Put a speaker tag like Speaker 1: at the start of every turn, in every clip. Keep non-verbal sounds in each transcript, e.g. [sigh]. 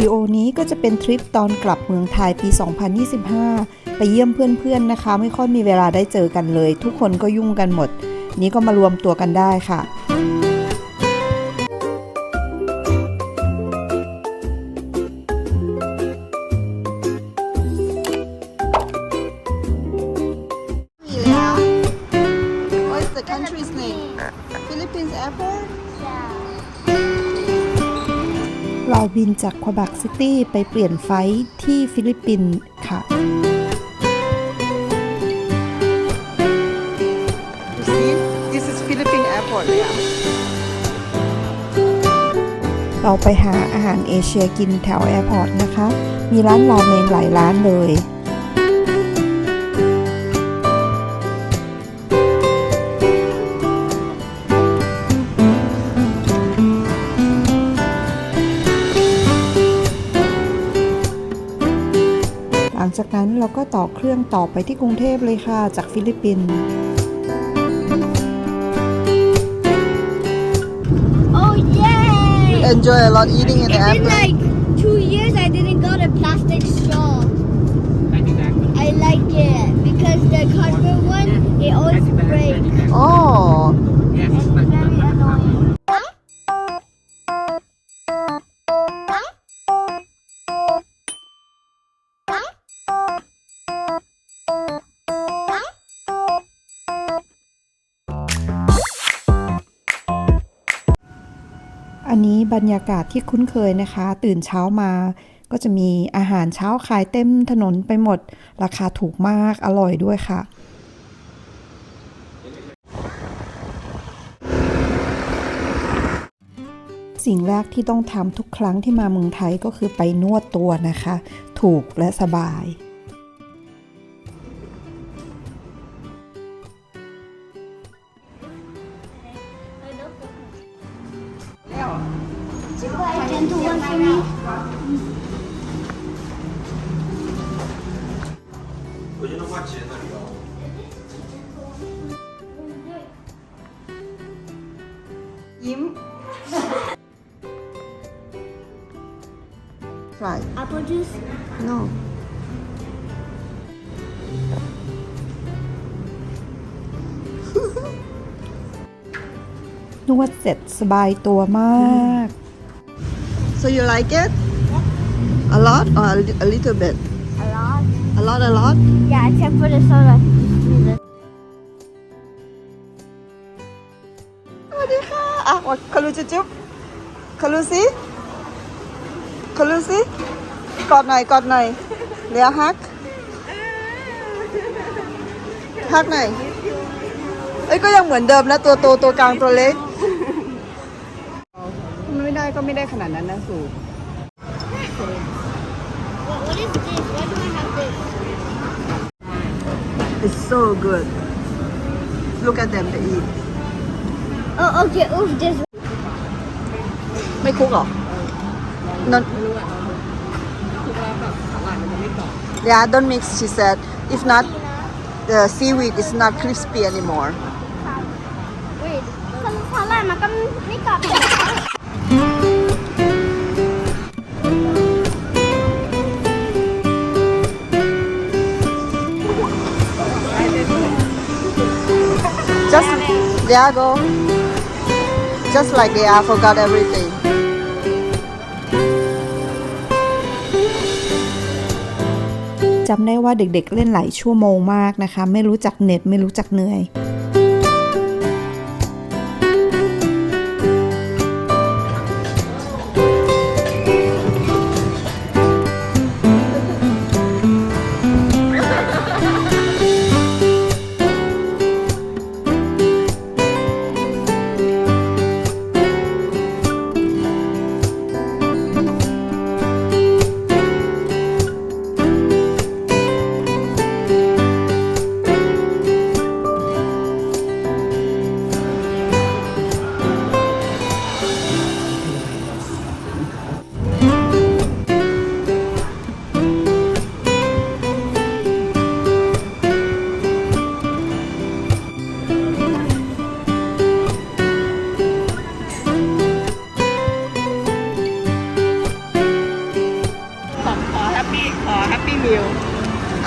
Speaker 1: ดีโอนี้ก็จะเป็นทริปตอนกลับเมืองไทยปี 2025 ไปเยี่ยมเพื่อนๆนะคะ ไม่ค่อยมีเวลาได้เจอกันเลย ทุกคนก็ยุ่งกันหมด นี้ก็มารวมตัวกันได้ค่ะ
Speaker 2: มีแเรา
Speaker 1: บินจากควาบักซิตี้ไปเปลี่ยนไฟท์ที่ฟิลิปปินส์ค่ะ
Speaker 2: You see this is Philippine Airport เลยอะ
Speaker 1: เราไปหาอาหารเอเชียกินแถวแอร์พอร์ตนะคะ มีร้านราเมงหลายร้านเลย จากนั้นเราก็ต่อเครื่องต่อไปที่กรุงเทพเลยค่ะ จากฟิลิปปินส์
Speaker 3: Oh yay!
Speaker 2: Enjoy a lot eating in the
Speaker 3: It's been
Speaker 2: airplane
Speaker 3: like two years I didn't got a plastic straw. I like it because the cardboard one it always breaks.
Speaker 2: Oh
Speaker 1: บรรยากาศที่คุ้นเคยนะคะ ตื่นเช้ามา ก็จะมีอาหารเช้าขายเต็มถนนไปหมด ราคาถูกมากอร่อยด้วยค่ะสิ่งแรกที่ต้องทำทุกครั้งที่มาเมืองไทยก็คือไปนวดตัวนะคะ ถูกและสบาย
Speaker 3: Ten to one for me.
Speaker 2: Yim Try
Speaker 3: Apple juice.
Speaker 2: No
Speaker 1: นวดเสร็จสบายตัวมาก
Speaker 2: So you like it A lot or a li- a little bit
Speaker 3: A lot.
Speaker 2: A lot a lot
Speaker 3: Yeah, except for the soda.
Speaker 2: สวัสดีค่ะอะวัดคารุจุ๊บจุ๊บคารุสิคารุสิกอดหน่อยกอดหน่อยเดี๋ยวฮักฮักหน่อยเอ้ยก็ยังเหมือนเดิมนะตัวโตตัวกลางตัวเล็กไม่ได้ ก็ไม่ได้ขนาดนั้นนะสู
Speaker 3: What, what is this? Why do I have this?
Speaker 2: It's so good Look at them they eat
Speaker 3: Oh, okay. Oof, this.
Speaker 2: ไม่คุกหรอ Not Yeah don't mix she said if not the seaweed is not crispy anymore
Speaker 3: Wait. คนเท่าไหร่มันก็ไม่กรอบ
Speaker 2: Just They are gone. Just like they are forgot everything.
Speaker 1: จำได้ว่าเด็กๆเล่นหลายชั่วโมงมากนะคะ ไม่รู้จักเหน็ดไม่รู้จักเหนื่อย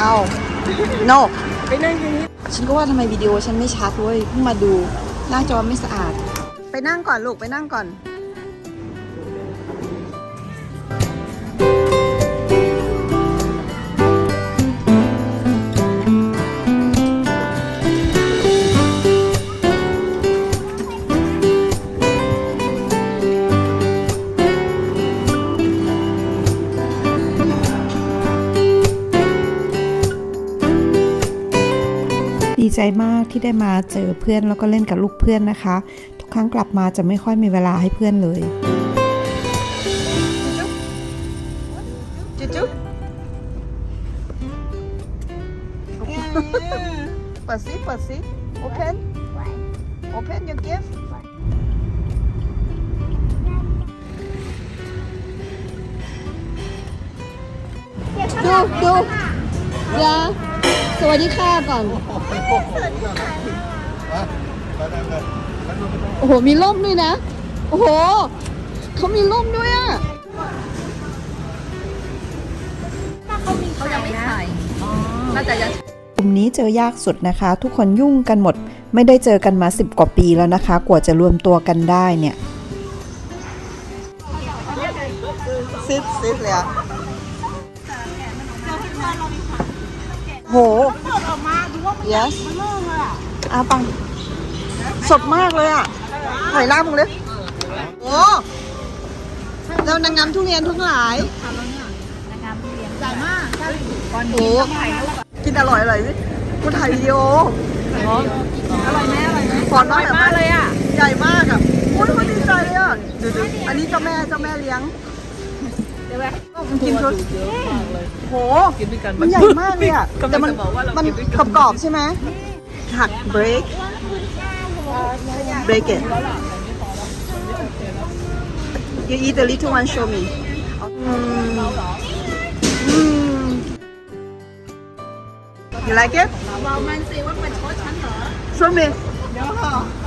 Speaker 2: เอา no
Speaker 4: ไปนั่งตรงนี้
Speaker 2: ฉันก็ว่าทำไมวิดีโอฉันไม่ชัดเว้ยเพิ่งมาดูหน้าจอไม่สะอาด ไปนั่งก่อนลูกไปนั่งก่อน
Speaker 1: ใจมากที่ได้มาเจอเพื่อนแล้วก็เล่นกับลูกเพื่อนนะคะ ทุกครั้งกลับมาจะไม่ค่อยมีเวลาให้เพื่อนเลย
Speaker 2: จุ๊บเปิดซิเปิดซิ open open your gift ดูดูยา สวัสดีค่ะก่อน โอ้โห มีร่มด้วยนะ โอ้โห เขามีร่มด้วยอะ
Speaker 1: กลุ่มนี้เจอยากสุดนะคะ ทุกคนยุ่งกันหมด ไม่ได้เจอกันมา 10 กว่าปีแล้วนะคะ กว่าจะรวมตัวกันได้เนี่ย
Speaker 2: ซิดซิดเลยอะ โห yes อาปัง สดมากเลยอะหอยลากมึงเลยโอ้แล้วนางงามทุเรียนทั้งหลายนางงามทุเรียนใหญ่มากโอ้กินอร่อยอร่อยสิกูถ่ายวิดีโออร่อยไหมอร่อยไหมขอน้อยมากเลยอะ ใหญ่มากอะโอ้ยมันดีใจเลยอะดูดูอันนี้เจ้าแม่เจ้าแม่เลี้ยง กินทุกโห
Speaker 4: กินด้วยกัน
Speaker 2: มันใหญ่มากเลยอะ
Speaker 4: กำลัง
Speaker 2: แต่มัน
Speaker 4: จะบอกว่าเรา
Speaker 2: มัน
Speaker 4: กินด้วยกัน
Speaker 2: กรอบๆใช่ไหมหัก break break it you eat the little one show me อืมอืม you like it
Speaker 4: บอกมันสิว่ามันชดฉันเหรอ
Speaker 2: show me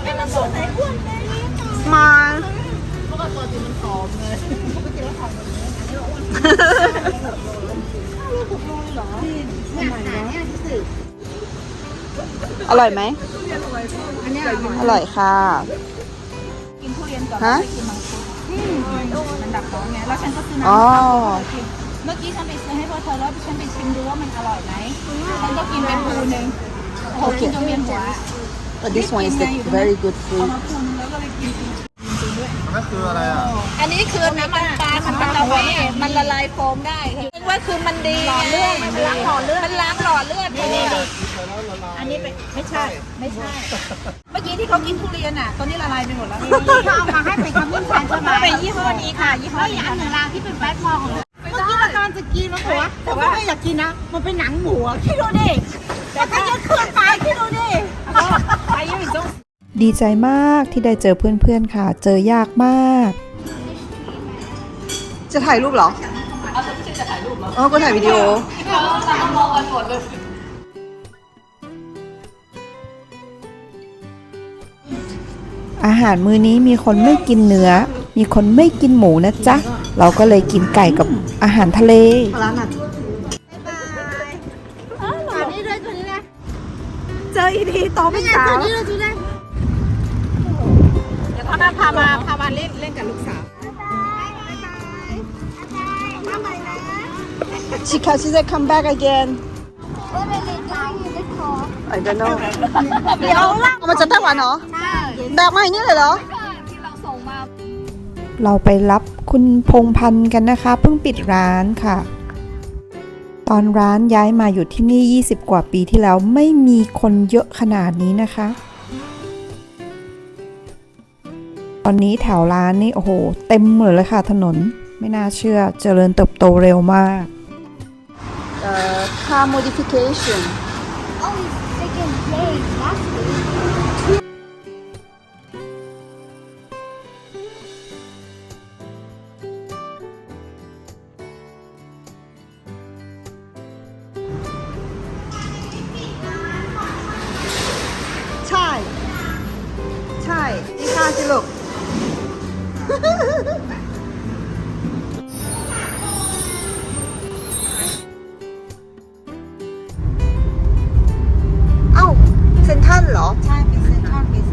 Speaker 4: ให้มันสดไหนอ้วนเลย
Speaker 2: มา
Speaker 4: เพราะว่าปกติมันหอม เลย
Speaker 2: อร่อยไหม
Speaker 4: อันนี้อร่อย
Speaker 2: อร่อยค่ะ
Speaker 4: กินทุเรียนก่อน
Speaker 2: ฮะ
Speaker 4: ไปกินมังคุดมันดับร้อนไงแล้วฉันก็ซื้อน้ำ
Speaker 2: อ๋อ
Speaker 4: กินเมื่อกี้ฉันไปซื้อให้พ่อเธอแล้วฉันไปชิมดูว่ามันอร่อยไหมฉันก็กินไปภูหนึ่งโอ้โหกินจนเวียนหัว
Speaker 2: but this one is the very good
Speaker 4: เอา
Speaker 2: food
Speaker 4: มาภูนึงแล้วก็เลยกิน
Speaker 5: นั่นคืออะไรอะ
Speaker 4: อันนี้คือน้ำมันปลามันมันละลายมันละลายโฟมได้คือว่าคือมันดีหล่อเลือดมันล้างหล่อเลือดมันล้างหล่อเลือดนี่อันนี้เป็นไม่ใช่ไม่ใช่ เมื่อกี้ที่เขากินทุเรียนอะตอนนี้ละลายไปหมดแล้วเอามาให้เป็นคำนิ่งแทนใช่ไหมเป็นยี่ห้อนี้ค่ะยี่ห้อนี้อันหนึ่งรางที่เป็นแฟตมอของเมื่อกี้เรากำลังจะกินแล้วหัวแต่ว่าไม่อยากกินนะมันเป็นหนังหมูอะคิดดูดิแต่ถ้าจะเคลื่อนไปคิดดูดิ
Speaker 1: ดีใจมากที่ได้เจอเพื่อนๆค่ะ เจอยากมาก
Speaker 2: จะถ่ายรูปเหรอเอาไม่ใช่จะถ่ายรูปเหรอเออก็ถ่ายวิดีโอ
Speaker 1: อาหารมื้อนี้มีคนไม่กินเนื้อ มีคนไม่กินหมูนะจ๊ะ เราก็เลยกินไก่กับอาหารทะเล
Speaker 2: ร้านอะ
Speaker 1: เจออีทีโตเป็นสาว
Speaker 4: เดี๋ยวเขา มาพามาพามาเล่นเล่นกับลูกสาว
Speaker 2: She can she said come back again
Speaker 3: What are they doing in the car?
Speaker 2: I don't know เดี๋ยวเอามาจากไต้หวันเหรอแบกมาอย่างนี้เลยเหรอ
Speaker 1: เราไปรับคุณพงพันธ์กันนะคะ เพิ่งปิดร้านค่ะ ตอนร้านย้ายมาอยู่ที่นี่ 20 กว่าปีที่แล้วไม่มีคนเยอะขนาดนี้นะคะ ตอนนี้แถวร้านนี่โอ้โห เต็มหมดเลยค่ะถนนไม่น่าเชื่อเจริญเติบโตเร็วมาก
Speaker 2: เอ่อ car modification
Speaker 3: Oh, he's taking plays. That's เอ้า
Speaker 2: เซนทันเหรอ ใช่เป็นเซนทรัลบส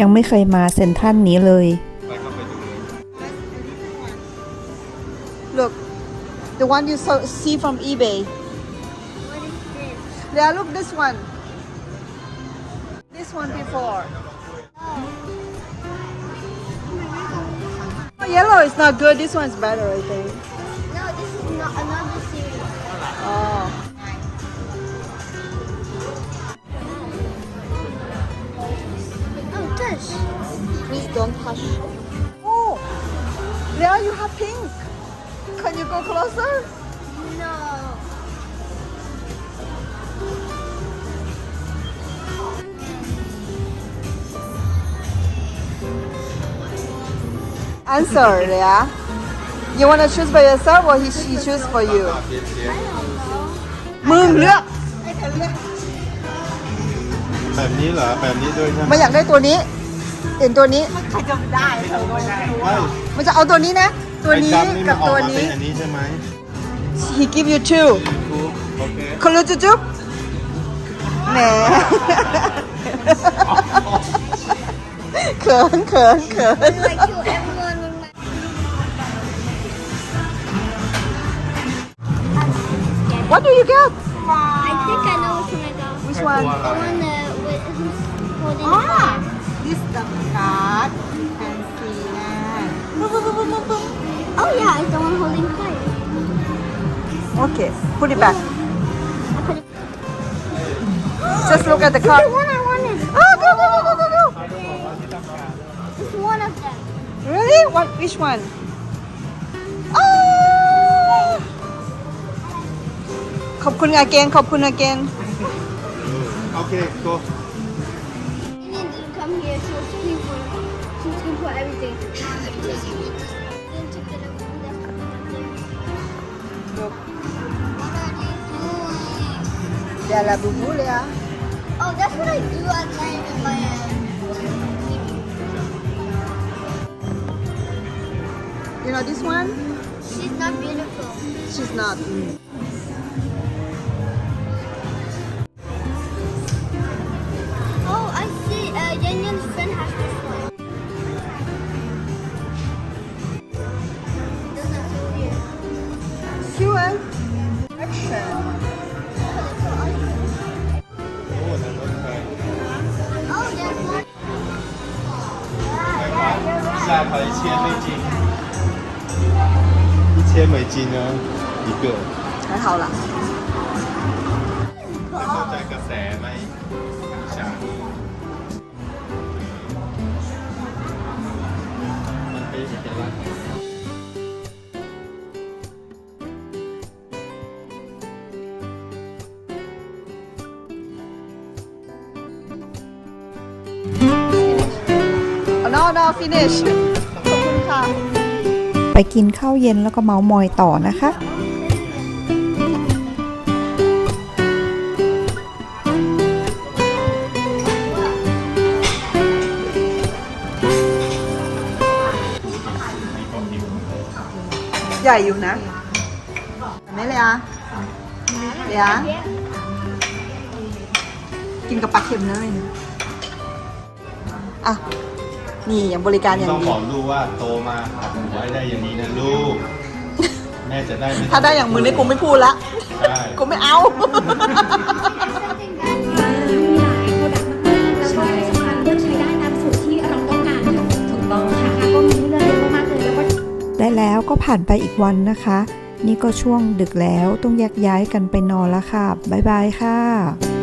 Speaker 1: ยังไม่เคยมาเซนทันนี้เลย
Speaker 5: เลย
Speaker 2: Look, the one you saw, see from eBay.
Speaker 3: What is this?
Speaker 2: Yeah, look this one. This one before oh, yellow is not good this one's better I think
Speaker 3: No, this is not another series.
Speaker 2: oh
Speaker 3: Oh, this.
Speaker 2: Please don't touch. Oh, there you have pink. Can you go closer? Answer, Leah. You want to choose by yourself or he, she choose for you?
Speaker 5: เพียนเพียน
Speaker 2: มึงเลือก
Speaker 5: แบบนี้เหรอ แบบนี้ด้วยใช่ไหม
Speaker 2: ไม่อยากได้ตัวนี้เห็นตัวนี้
Speaker 5: ไม่
Speaker 2: มันจะเอาตัวนี้นะ ตัว
Speaker 5: ไอ้
Speaker 2: นี้
Speaker 5: ดำนี่มั
Speaker 2: กันบ
Speaker 5: ออก
Speaker 2: ตัว
Speaker 5: มาเป็
Speaker 2: นี้
Speaker 5: นอันนี้ใช่ไหม
Speaker 2: he give you two
Speaker 5: ถูกโอเค
Speaker 2: คนรู้จุ๊บจุ๊บแหมเขินเขินเขิน
Speaker 3: Like to everyone
Speaker 2: What do you get?
Speaker 3: I think I know which one I got.
Speaker 2: Which one?
Speaker 3: The one that is uh, who's holding
Speaker 2: ah,
Speaker 3: the
Speaker 2: This the card. You can see that. [laughs]
Speaker 3: Oh yeah, it's the one holding the.
Speaker 2: Okay, put it back. Just look at the card.
Speaker 3: It's the one I wanted.
Speaker 2: Oh, go, go, go, go, go, go.
Speaker 3: It's one of them.
Speaker 2: Really? What? Which one? ขอบคุณ again ขอบคุณ again
Speaker 5: โอเค go
Speaker 3: Indian didn't come here. She was looking for. She was looking for everything. Then took it up and left it up there.
Speaker 2: Look.
Speaker 3: What are they doing?
Speaker 2: Dia lah bubu ya
Speaker 3: Oh, that's what I do at night in my um,
Speaker 2: you know this one
Speaker 3: She's not beautiful.
Speaker 2: she's not
Speaker 3: Oh,
Speaker 5: 下台一千美金，一千美金呢一个，
Speaker 2: 还好啦
Speaker 5: เข้าใจกระแสไหมฉากนี้มันเป็นเอกลักษณ์
Speaker 2: oh no no finish ขอบคุณค่ะ
Speaker 1: ไปกินข้าวเย็นแล้วก็เมามอยต่อนะคะ
Speaker 2: ใหญ่อยู่นะไหมเลยอะเดี๋ยวกินกับปลาเค็มเลยอะ นี่อย่างบริการอย่าง
Speaker 5: ต้อง
Speaker 2: ดี
Speaker 5: บอกลูกว่าโตมาหัดหัวให้ได้อย่างนี้นะลูก แม่จะได้ไม่
Speaker 2: ถ้าได้อย่างมือนี่กูไม่พูดละ
Speaker 5: ใช่
Speaker 2: กูไม่เอา
Speaker 3: Something that
Speaker 6: แล้วก็ที่สำคัญเลือกใช้ได้ตามสูตรที่เราต้องการค่ะถูกต้องค่ะก็มีให้เลือกเยอะมากๆเลยแล้วก็
Speaker 1: ได้แล้วก็ผ่านไปอีกวันนะคะ นี่ก็ช่วงดึกแล้วต้องแยกย้ายกันไปนอนแล้วค่ะ บ๊ายบายค่ะ